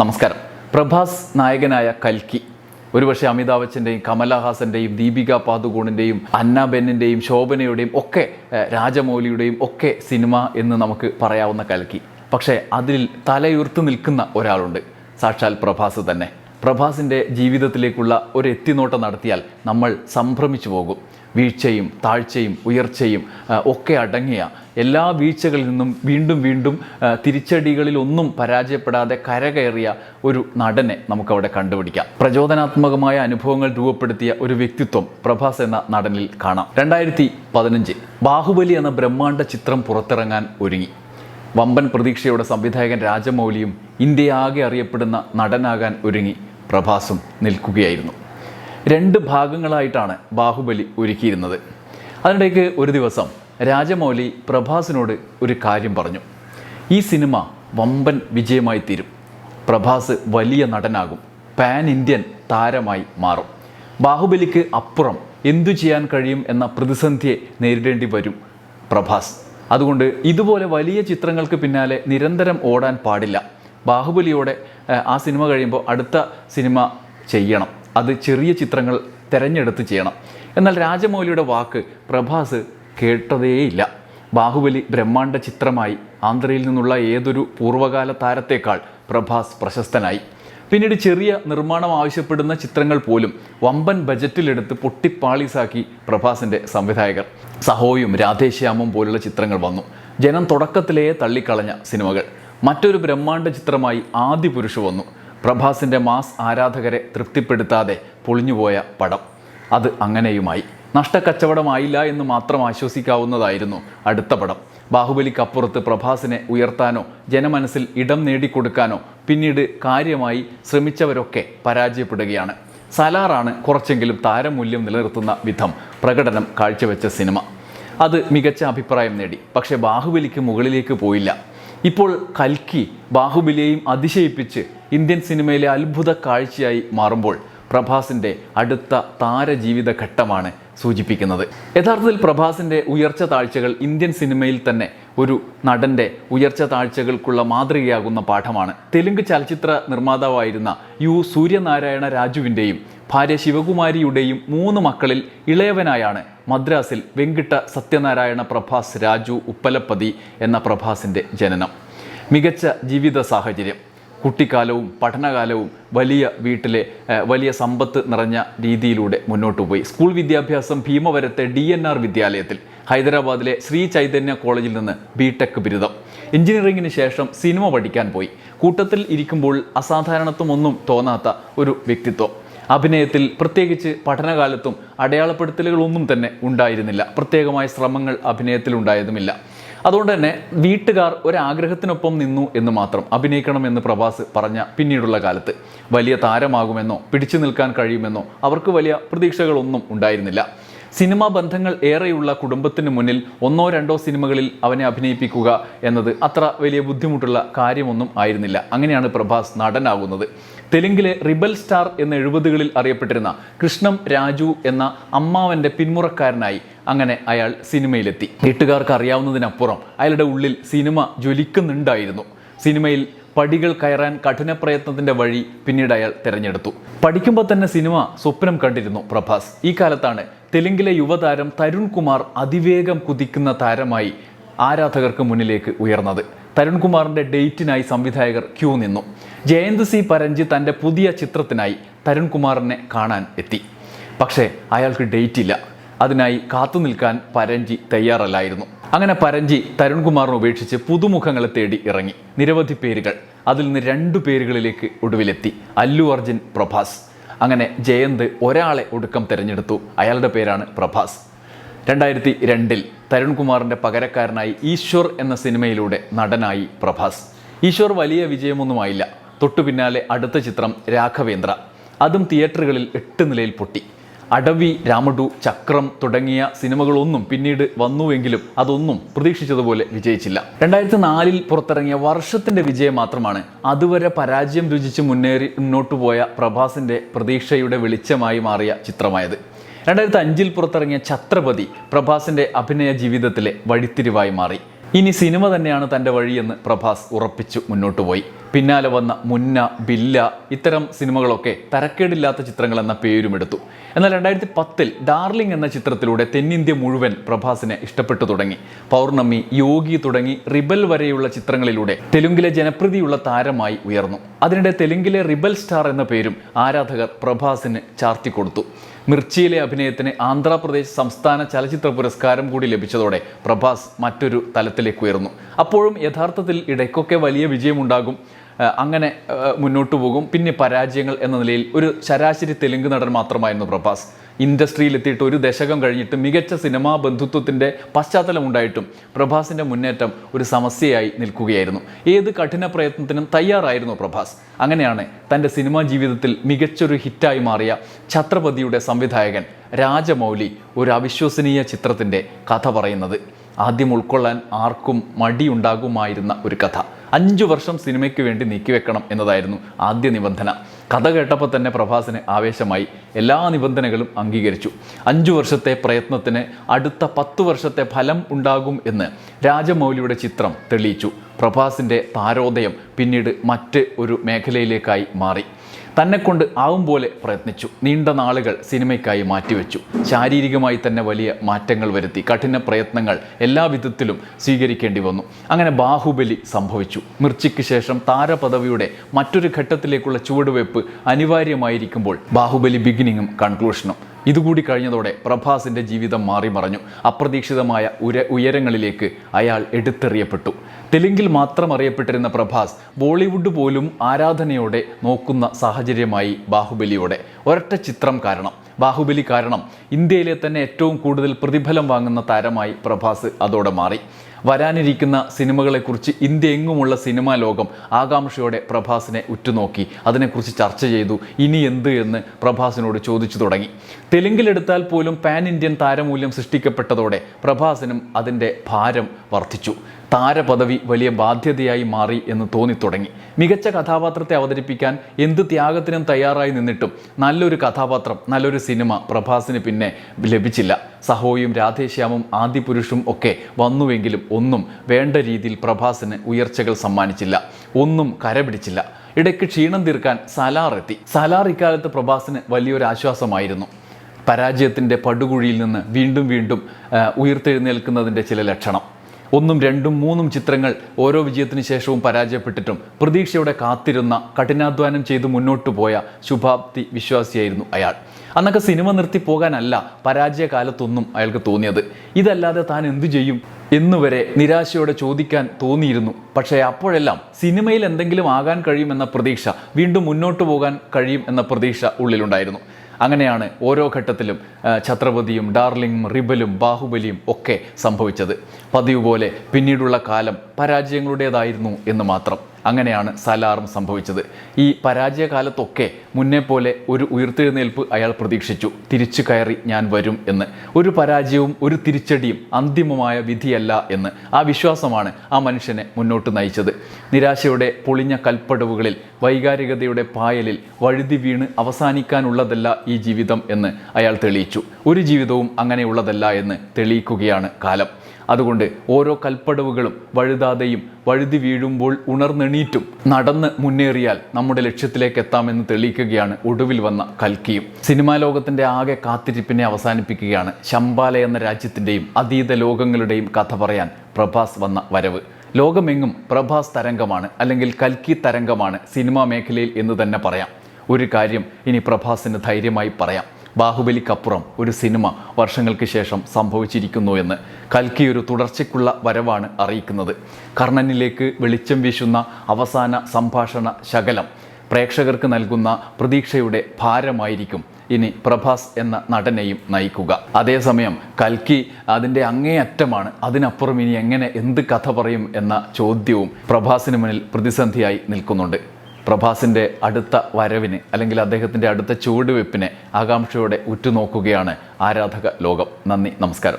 നമസ്കാരം. പ്രഭാസ് നായകനായ കൽക്കി. ഒരുപക്ഷെ അമിതാഭ് ബച്ചന്റെയും കമലഹാസന്റെയും ദീപിക പാദുകോണിന്റെയും അന്നാബെന്നിന്റെയും ശോഭനയുടെയും ഒക്കെ രാജമൗലിയുടെയും ഒക്കെ സിനിമ എന്ന് നമുക്ക് പറയാവുന്ന കൽക്കി. പക്ഷേ അതിൽ തലയുർത്ത് നിൽക്കുന്ന ഒരാളുണ്ട്. സാക്ഷാൽ പ്രഭാസ് തന്നെ. പ്രഭാസിന്റെ ജീവിതത്തിലേക്കുള്ള ഒരു എത്തിനോട്ടം നടത്തിയാൽ നമ്മൾ സംഭ്രമിച്ചു പോകും. വീഴ്ചയും താഴ്ചയും ഉയർച്ചയും ഒക്കെ അടങ്ങിയ എല്ലാ വീഴ്ചകളിൽ നിന്നും വീണ്ടും വീണ്ടും തിരിച്ചടികളിലൊന്നും പരാജയപ്പെടാതെ കരകയറിയ ഒരു നടനെ നമുക്കവിടെ കണ്ടുപിടിക്കാം. പ്രചോദനാത്മകമായ അനുഭവങ്ങൾ രൂപപ്പെടുത്തിയ ഒരു വ്യക്തിത്വം പ്രഭാസ് എന്ന നടനിൽ കാണാം. രണ്ടായിരത്തി പതിനഞ്ച് ബാഹുബലി എന്ന ബ്രഹ്മാണ്ഡ ചിത്രം പുറത്തിറങ്ങാൻ ഒരുങ്ങി. വമ്പൻ പ്രതീക്ഷയോടെ സംവിധായകൻ രാജമൗലിയും ഇന്ത്യയാകെ അറിയപ്പെടുന്ന നടനാകാൻ ഒരുങ്ങി പ്രഭാസും നിൽക്കുകയായിരുന്നു. രണ്ട് ഭാഗങ്ങളായിട്ടാണ് ബാഹുബലി ഒരുക്കിയിരുന്നത്. അതിനിടയ്ക്ക് ഒരു ദിവസം രാജമൗലി പ്രഭാസിനോട് ഒരു കാര്യം പറഞ്ഞു. ഈ സിനിമ വമ്പൻ വിജയമായി തീരും. പ്രഭാസ് വലിയ നടനാകും. പാൻ ഇന്ത്യൻ താരമായി മാറും. ബാഹുബലിക്ക് അപ്പുറം എന്തു ചെയ്യാൻ കഴിയും എന്ന പ്രതിസന്ധിയെ നേരിടേണ്ടി വരും പ്രഭാസ്. അതുകൊണ്ട് ഇതുപോലെ വലിയ ചിത്രങ്ങൾക്ക് പിന്നാലെ നിരന്തരം ഓടാൻ പാടില്ല. ബാഹുബലിയോടെ ആ സിനിമ കഴിയുമ്പോൾ അടുത്ത സിനിമ ചെയ്യണം. അത് ചെറിയ ചിത്രങ്ങൾ തിരഞ്ഞെടുത്ത് ചെയ്യണം. എന്നാൽ രാജമൗലിയുടെ വാക്ക് പ്രഭാസ് കേട്ടതേയില്ല. ബാഹുബലി ബ്രഹ്മാണ്ട ചിത്രമായി ആന്ധ്രയിൽ നിന്നുള്ള ഏതൊരു പൂർവകാല താരത്തേക്കാൾ പ്രഭാസ് പ്രശസ്തനായി. പിന്നീട് ചെറിയ നിർമ്മാണം ആവശ്യപ്പെടുന്ന ചിത്രങ്ങൾ പോലും വമ്പൻ ബജറ്റിലെടുത്ത് പൊട്ടിപ്പാളീസാക്കി പ്രഭാസിന്റെ സംവിധായകർ. സഹോയും രാധേശ്യാമും പോലുള്ള ചിത്രങ്ങൾ വന്നു. ജനം തുടക്കത്തിലേ തള്ളിക്കളഞ്ഞ സിനിമകൾ. മറ്റൊരു ബ്രഹ്മാണ്ട ചിത്രമായി ആദ്യ വന്നു. പ്രഭാസിന്റെ മാസ് ആരാധകരെ തൃപ്തിപ്പെടുത്താതെ പൊളിഞ്ഞുപോയ പടം. അത് അങ്ങനെയുമായി. നഷ്ടക്കച്ചവടമായില്ല എന്ന് മാത്രം ആശ്വസിക്കാവുന്നതായിരുന്നു അടുത്ത പടം. ബാഹുബലിക്കപ്പുറത്ത് പ്രഭാസിനെ ഉയർത്താനോ ജനമനസ്സിൽ ഇടം നേടിക്കൊടുക്കാനോ പിന്നീട് കാര്യമായി ശ്രമിച്ചവരൊക്കെ പരാജയപ്പെടുകയാണ്. സലാറാണ് കുറച്ചെങ്കിലും താരമൂല്യം നിലനിർത്തുന്ന വിധം പ്രകടനം കാഴ്ചവെച്ച സിനിമ. അത് മികച്ച അഭിപ്രായം നേടി. പക്ഷേ ബാഹുബലിക്ക് മുകളിലേക്ക് പോയില്ല. ഇപ്പോൾ കൽക്കി ബാഹുബലിയെയും അതിശയിപ്പിച്ച് ഇന്ത്യൻ സിനിമയിലെ അത്ഭുത കാഴ്ചയായി മാറുമ്പോൾ പ്രഭാസിന്റെ അടുത്ത താരജീവിത ഘട്ടമാണ് സൂചിപ്പിക്കുന്നത്. യഥാർത്ഥത്തിൽ പ്രഭാസിന്റെ ഉയർച്ച താഴ്ചകൾ ഇന്ത്യൻ സിനിമയിൽ തന്നെ ഒരു നടന്റെ ഉയർച്ച താഴ്ചകൾക്കുള്ള മാതൃകയാകുന്ന പാഠമാണ്. തെലുങ്ക് ചലച്ചിത്ര നിർമ്മാതാവായിരുന്ന യു സൂര്യനാരായണ രാജുവിന്റെയും ഭാര്യ ശിവകുമാരിയുടെയും മൂന്ന് മക്കളിൽ ഇളയവനായാണ് മദ്രാസിൽ വെങ്കിട്ട സത്യനാരായണ പ്രഭാസ് രാജു ഉപ്പലപ്പതി എന്ന പ്രഭാസിന്റെ ജനനം. മികച്ച ജീവിത സാഹചര്യം. കുട്ടിക്കാലവും പഠനകാലവും വലിയ വീട്ടിലെ വലിയ സമ്പത്ത് നിറഞ്ഞ രീതിയിലൂടെ മുന്നോട്ട് പോയി. സ്കൂൾ വിദ്യാഭ്യാസം ഭീമവരത്തെ ഡി എൻ ആർ വിദ്യാലയത്തിൽ ഹൈദരാബാദിലെ ശ്രീ ചൈതന്യ കോളേജിൽ നിന്ന് ബി ടെക് ബിരുദം. എഞ്ചിനീയറിംഗിന് ശേഷം സിനിമ പഠിക്കാൻ പോയി. കൂട്ടത്തിൽ ഇരിക്കുമ്പോൾ അസാധാരണത്വമൊന്നും തോന്നാത്ത ഒരു വ്യക്തിത്വം. അഭിനയത്തിൽ പ്രത്യേകിച്ച് പഠനകാലത്തും അടയാളപ്പെടുത്തലുകളൊന്നും തന്നെ ഉണ്ടായിരുന്നില്ല. പ്രത്യേകമായ ശ്രമങ്ങൾ അഭിനയത്തിൽ ഉണ്ടായതുമില്ല. അതുകൊണ്ട് തന്നെ വീട്ടുകാർ ഒരാഗ്രഹത്തിനൊപ്പം നിന്നു എന്ന് മാത്രം അഭിനയിക്കണമെന്ന് പ്രഭാസ് പറഞ്ഞ പിന്നീടുള്ള കാലത്ത്. വലിയ താരമാകുമെന്നോ പിടിച്ചു നിൽക്കാൻ കഴിയുമെന്നോ അവർക്ക് വലിയ പ്രതീക്ഷകളൊന്നും ഉണ്ടായിരുന്നില്ല. സിനിമാ ബന്ധങ്ങൾ ഏറെയുള്ള കുടുംബത്തിന് മുന്നിൽ ഒന്നോ രണ്ടോ സിനിമകളിൽ അവനെ അഭിനയിപ്പിക്കുക എന്നത് അത്ര വലിയ ബുദ്ധിമുട്ടുള്ള കാര്യമൊന്നും ആയിരുന്നില്ല. അങ്ങനെയാണ് പ്രഭാസ് നടനാകുന്നത്. തെലുങ്കിലെ റിബൽ സ്റ്റാർ എന്ന എഴുപതുകളിൽ അറിയപ്പെട്ടിരുന്ന കൃഷ്ണം രാജു എന്ന അമ്മാവന്റെ പിന്മുറക്കാരനായി അങ്ങനെ അയാൾ സിനിമയിലെത്തി. വീട്ടുകാർക്ക് അറിയാവുന്നതിനപ്പുറം അയാളുടെ ഉള്ളിൽ സിനിമ ജ്വലിക്കുന്നുണ്ടായിരുന്നു. സിനിമയിൽ പടികൾ കയറാൻ കഠിന പ്രയത്നത്തിന്റെ വഴി പിന്നീട് അയാൾ തിരഞ്ഞെടുത്തു. പഠിക്കുമ്പോൾ തന്നെ സിനിമ സ്വപ്നം കണ്ടിരുന്നു പ്രഭാസ്. ഈ കാലത്താണ് തെലുങ്കിലെ യുവതാരം തരുൺ കുമാർ അതിവേഗം കുതിക്കുന്ന താരമായി ആരാധകർക്ക് മുന്നിലേക്ക് ഉയർന്നത്. തരുൺകുമാറിന്റെ ഡേറ്റിനായി സംവിധായകർ ക്യൂ നിന്നു. ജയന്ത് സി പരഞ്ജി തന്റെ പുതിയ ചിത്രത്തിനായി തരുൺകുമാറിനെ കാണാൻ എത്തി. പക്ഷേ അയാൾക്ക് ഡേറ്റ് ഇല്ല അതിനായി കാത്തു നിൽക്കാൻ പരഞ്ജി തയ്യാറല്ലായിരുന്നു. അങ്ങനെ പരഞ്ജി തരുൺകുമാറിനെ ഉപേക്ഷിച്ച് പുതുമുഖങ്ങളെ തേടി ഇറങ്ങി. നിരവധി പേരുകൾ. അതിൽ നിന്ന് രണ്ടു പേരുകളിലേക്ക് ഒടുവിലെത്തി. അല്ലു അർജുൻ പ്രഭാസ്. അങ്ങനെ ജയന്ത് ഒരാളെ ഒടുക്കം തിരഞ്ഞെടുത്തു. അയാളുടെ പേരാണ് പ്രഭാസ്. രണ്ടായിരത്തി രണ്ടിൽ തരുൺകുമാറിന്റെ പകരക്കാരനായി ഈശ്വർ എന്ന സിനിമയിലൂടെ നടനായി പ്രഭാസ്. ഈശ്വർ വലിയ വിജയമൊന്നുമായില്ല. തൊട്ടു പിന്നാലെ അടുത്ത ചിത്രം രാഘവേന്ദ്ര. അതും തിയേറ്ററുകളിൽ എട്ട് നിലയിൽ പൊട്ടി. അടവി രാമഡു ചക്രം തുടങ്ങിയ സിനിമകളൊന്നും പിന്നീട് വന്നുവെങ്കിലും അതൊന്നും പ്രതീക്ഷിച്ചതുപോലെ വിജയിച്ചില്ല. രണ്ടായിരത്തി നാലിൽ പുറത്തിറങ്ങിയ വർഷത്തിന്റെ വിജയം മാത്രമാണ് അതുവരെ പരാജയം രുചിച്ച് മുന്നേറി മുന്നോട്ടു പോയ പ്രഭാസിന്റെ പ്രതീക്ഷയുടെ വെളിച്ചമായി മാറിയ ചിത്രമായത്. രണ്ടായിരത്തി അഞ്ചിൽ പുറത്തിറങ്ങിയ ഛത്രപതി പ്രഭാസിന്റെ അഭിനയ ജീവിതത്തിലെ വഴിത്തിരിവായി മാറി. ഇനി സിനിമ തന്നെയാണ് തന്റെ വഴിയെന്ന് പ്രഭാസ് ഉറപ്പിച്ചു മുന്നോട്ട് പോയി. പിന്നാലെ വന്ന മുന്ന ബില്ല ഇത്തരം സിനിമകളൊക്കെ തരക്കേടില്ലാത്ത ചിത്രങ്ങൾ എന്ന പേരും എടുത്തു. എന്നാൽ രണ്ടായിരത്തി പത്തിൽ ഡാർലിംഗ് എന്ന ചിത്രത്തിലൂടെ തെന്നിന്ത്യ മുഴുവൻ പ്രഭാസിനെ ഇഷ്ടപ്പെട്ടു തുടങ്ങി. പൗർണമി യോഗി തുടങ്ങി റിബൽ വരെയുള്ള ചിത്രങ്ങളിലൂടെ തെലുങ്കിലെ ജനപ്രീതിയുള്ള താരമായി ഉയർന്നു. അതിനിടെ തെലുങ്കിലെ റിബൽ സ്റ്റാർ എന്ന പേരും ആരാധകർ പ്രഭാസിന് ചാർത്തിക്കൊടുത്തു മിർച്ചിയിലെ അഭിനയത്തിന് ആന്ധ്രാപ്രദേശ് സംസ്ഥാന ചലച്ചിത്ര പുരസ്കാരം കൂടി ലഭിച്ചതോടെ പ്രഭാസ് മറ്റൊരു തലത്തിലേക്ക് ഉയർന്നു. അപ്പോഴും യഥാർത്ഥത്തിൽ ഇടയ്ക്കൊക്കെ വലിയ വിജയമുണ്ടാകും. അങ്ങനെ മുന്നോട്ട് പോകും. പിന്നെ പരാജയങ്ങൾ എന്ന നിലയിൽ ഒരു ശരാശരി തെലുങ്ക് നടൻ മാത്രമായിരുന്നു പ്രഭാസ്. ഇൻഡസ്ട്രിയിൽ എത്തിയിട്ട് ഒരു ദശകം കഴിഞ്ഞിട്ട് മികച്ച സിനിമാ ബന്ധുത്വത്തിന്റെ പശ്ചാത്തലമുണ്ടായിട്ടും പ്രഭാസിന്റെ മുന്നേറ്റം ഒരു സമസ്യയായി നിൽക്കുകയായിരുന്നു. ഏത് കഠിന പ്രയത്നത്തിനും തയ്യാറായിരുന്നു പ്രഭാസ്. അങ്ങനെയാണ് തന്റെ സിനിമാ ജീവിതത്തിൽ മികച്ചൊരു ഹിറ്റായി മാറിയ ഛത്രപതിയുടെ സംവിധായകൻ രാജമൗലി ഒരു അവിശ്വസനീയ ചിത്രത്തിന്റെ കഥ പറയുന്നത്. ആദ്യം ഉൾക്കൊള്ളാൻ ആർക്കും മടിയുണ്ടാകുമായിരുന്ന ഒരു കഥ. അഞ്ചു വർഷം സിനിമയ്ക്ക് വേണ്ടി നീക്കിവെക്കണം എന്നതായിരുന്നു ആദ്യ നിബന്ധന. കഥ കേട്ടപ്പോൾ തന്നെ പ്രഭാസിന് ആവേശമായി. എല്ലാ നിബന്ധനകളും അംഗീകരിച്ചു. അഞ്ചു വർഷത്തെ പ്രയത്നത്തിന് അടുത്ത പത്തു വർഷത്തെ ഫലം ഉണ്ടാകും എന്ന് രാജമൗലിയുടെ ചിത്രം തെളിയിച്ചു. പ്രഭാസിന്റെ താരോദയം പിന്നീട് മറ്റ് ഒരു മേഖലയിലേക്കായി മാറി. തന്നെ കൊണ്ട് ആവും പോലെ പ്രയത്നിച്ചു. നീണ്ട നാളുകൾ സിനിമയ്ക്കായി മാറ്റിവെച്ചു. ശാരീരികമായി തന്നെ വലിയ മാറ്റങ്ങൾ വരുത്തി. കഠിന പ്രയത്നങ്ങൾ എല്ലാ വിധത്തിലും സ്വീകരിക്കേണ്ടി വന്നു. അങ്ങനെ ബാഹുബലി സംഭവിച്ചു. മിർച്ചിക്ക് ശേഷം താരപദവിയുടെ മറ്റൊരു ഘട്ടത്തിലേക്കുള്ള ചുവടുവയ്പ് അനിവാര്യമായിരിക്കുമ്പോൾ ബാഹുബലി ബിഗിനിങ്ങും കൺക്ലൂഷനും ഇതുകൂടി കഴിഞ്ഞതോടെ പ്രഭാസിന്റെ ജീവിതം മാറി മറഞ്ഞു. അപ്രതീക്ഷിതമായ ഉര ഉയരങ്ങളിലേക്ക് അയാൾ എടുത്തെറിയപ്പെട്ടു. തെലുങ്കിൽ മാത്രം അറിയപ്പെട്ടിരുന്ന പ്രഭാസ് ബോളിവുഡ് പോലും ആരാധനയോടെ നോക്കുന്ന സാഹചര്യമായി ബാഹുബലിയോടെ. ഒരൊറ്റ ചിത്രം കാരണം. ബാഹുബലി കാരണം ഇന്ത്യയിലെ തന്നെ ഏറ്റവും കൂടുതൽ പ്രതിഫലം വാങ്ങുന്ന താരമായി പ്രഭാസ് അതോടെ മാറി. വരാനിരിക്കുന്ന സിനിമകളെക്കുറിച്ച് ഇന്ത്യ എങ്ങുമുള്ള സിനിമാ ലോകം ആകാംക്ഷയോടെ പ്രഭാസിനെ ഉറ്റുനോക്കി അതിനെക്കുറിച്ച് ചർച്ച ചെയ്തു ഇനി എന്ത് എന്ന് പ്രഭാസിനോട് ചോദിച്ചു തുടങ്ങി. തെലുങ്കിലെടുത്താൽ പോലും പാൻ ഇന്ത്യൻ താരമൂല്യം സൃഷ്ടിക്കപ്പെട്ടതോടെ പ്രഭാസിനും അതിന്റെ ഭാരം വർദ്ധിച്ചു. താരപദവി വലിയ ബാധ്യതയായി മാറി എന്ന് തോന്നിത്തുടങ്ങി. മികച്ച കഥാപാത്രത്തെ അവതരിപ്പിക്കാൻ എന്ത് ത്യാഗത്തിനും തയ്യാറായി നിന്നിട്ടും നല്ലൊരു കഥാപാത്രം നല്ലൊരു സിനിമ പ്രഭാസിന് പിന്നെ ലഭിച്ചില്ല. സഹോയും രാധേശ്യാമും ആദിപുരുഷും ഒക്കെ വന്നുവെങ്കിലും ഒന്നും വേണ്ട രീതിയിൽ പ്രഭാസിന് ഉയർച്ചകൾ സമ്മാനിച്ചില്ല. ഒന്നും കരപിടിച്ചില്ല. ഇടയ്ക്ക് ക്ഷീണം തീർക്കാൻ സലാർ എത്തി. സലാർ ഇക്കാലത്ത് പ്രഭാസിന് വലിയൊരു ആശ്വാസമായിരുന്നു. പരാജയത്തിന്റെ പടുകുഴിയിൽ നിന്ന് വീണ്ടും വീണ്ടും ഉയർത്തെഴുന്നേൽക്കുന്നതിന്റെ ചില ലക്ഷണം. ഒന്നും രണ്ടും മൂന്നും ചിത്രങ്ങൾ ഓരോ വിജയത്തിന് ശേഷവും പരാജയപ്പെട്ടിട്ടും പ്രതീക്ഷയോടെ കാത്തിരുന്ന കഠിനാധ്വാനം ചെയ്ത് മുന്നോട്ട് പോയ ശുഭാപ്തി വിശ്വാസിയായിരുന്നു അയാൾ. അന്നൊക്കെ സിനിമ നിർത്തി പോകാനല്ല പരാജയ കാലത്തൊന്നും അയാൾക്ക് തോന്നിയത്. ഇതല്ലാതെ താൻ എന്തു ചെയ്യും എന്നുവരെ നിരാശയോടെ ചോദിക്കാൻ തോന്നിയിരുന്നു. പക്ഷേ അപ്പോഴെല്ലാം സിനിമയിൽ എന്തെങ്കിലും ആകാൻ കഴിയുമെന്ന പ്രതീക്ഷ വീണ്ടും മുന്നോട്ട് പോകാൻ കഴിയും എന്ന പ്രതീക്ഷ ഉള്ളിലുണ്ടായിരുന്നു. അങ്ങനെയാണ് ഓരോ ഘട്ടത്തിലും ഛത്രപതിയും ഡാർലിംഗും റിബലും ബാഹുബലിയും ഒക്കെ സംഭവിച്ചത്. പതിവ് പോലെ പിന്നീടുള്ള കാലം പരാജയങ്ങളുടേതായിരുന്നു എന്ന് മാത്രം. അങ്ങനെയാണ് സലാറും സംഭവിച്ചത്. ഈ പരാജയ കാലത്തൊക്കെ മുന്നേ പോലെ ഒരു ഉയർത്തെഴുന്നേൽപ്പ് അയാൾ പ്രതീക്ഷിച്ചു. തിരിച്ചു കയറി ഞാൻ വരും എന്ന്. ഒരു പരാജയവും ഒരു തിരിച്ചടിയും അന്തിമമായ വിധിയല്ല എന്ന്. ആ വിശ്വാസമാണ് ആ മനുഷ്യനെ മുന്നോട്ട് നയിച്ചത്. നിരാശയുടെ പൊളിഞ്ഞ കൽപ്പടവുകളിൽ വൈകാരികതയുടെ പായലിൽ വഴുതി വീണ് അവസാനിക്കാനുള്ളതല്ല ഈ ജീവിതം എന്ന് അയാൾ തെളിയിച്ചു. ഒരു ജീവിതവും അങ്ങനെയുള്ളതല്ല എന്ന് തെളിയിക്കുകയാണ് കാലം. അതുകൊണ്ട് ഓരോ കൽപ്പടവുകളും വഴുതാതെയും വഴുതി വീഴുമ്പോൾ ഉണർന്നെണീറ്റും നടന്ന് മുന്നേറിയാൽ നമ്മുടെ ലക്ഷ്യത്തിലേക്ക് എത്താമെന്ന് തെളിയിക്കുകയാണ് ഒടുവിൽ വന്ന കൽക്കിയും. സിനിമാ ലോകത്തിന്റെ ആകെ കാത്തിരിപ്പിനെ അവസാനിപ്പിക്കുകയാണ് ശമ്പാല എന്ന രാജ്യത്തിന്റെയും അതീത ലോകങ്ങളുടെയും കഥ പറയാൻ പ്രഭാസ് വന്ന വരവ്. ലോകമെങ്ങും പ്രഭാസ് തരംഗമാണ് അല്ലെങ്കിൽ കൽക്കി തരംഗമാണ് സിനിമാ മേഖലയിൽ എന്ന് തന്നെ പറയാം. ഒരു കാര്യം ഇനി പ്രഭാസിന് ധൈര്യമായി പറയാം. ബാഹുബലിക്കപ്പുറം ഒരു സിനിമ വർഷങ്ങൾക്ക് ശേഷം സംഭവിച്ചിരിക്കുന്നു എന്ന് കൽക്കി ഒരു തുടർച്ചയ്ക്കുള്ള വരവാണ് അറിയിക്കുന്നത്. കർണനിലേക്ക് വെളിച്ചം വീശുന്ന അവസാന സംഭാഷണ ശകലം പ്രേക്ഷകർക്ക് നൽകുന്ന പ്രതീക്ഷയുടെ ഭാരമായിരിക്കും ഇനി പ്രഭാസ് എന്ന നടനെയും നയിക്കുക. അതേസമയം കൽക്കി അതിന്റെ അങ്ങേയറ്റമാണ് അതിനപ്പുറം ഇനി എങ്ങനെ എന്ത് കഥ പറയും എന്ന ചോദ്യവും പ്രഭാസിന് മുന്നിൽ പ്രതിസന്ധിയായി നിൽക്കുന്നുണ്ട്. പ്രഭാസിന്റെ അടുത്ത വരവിന് അല്ലെങ്കിൽ അദ്ദേഹത്തിന്റെ അടുത്ത ചുവടുവെപ്പിനെ ആകാംക്ഷയോടെ ഉറ്റുനോക്കുകയാണ് ആരാധക ലോകം. നന്ദി നമസ്കാരം.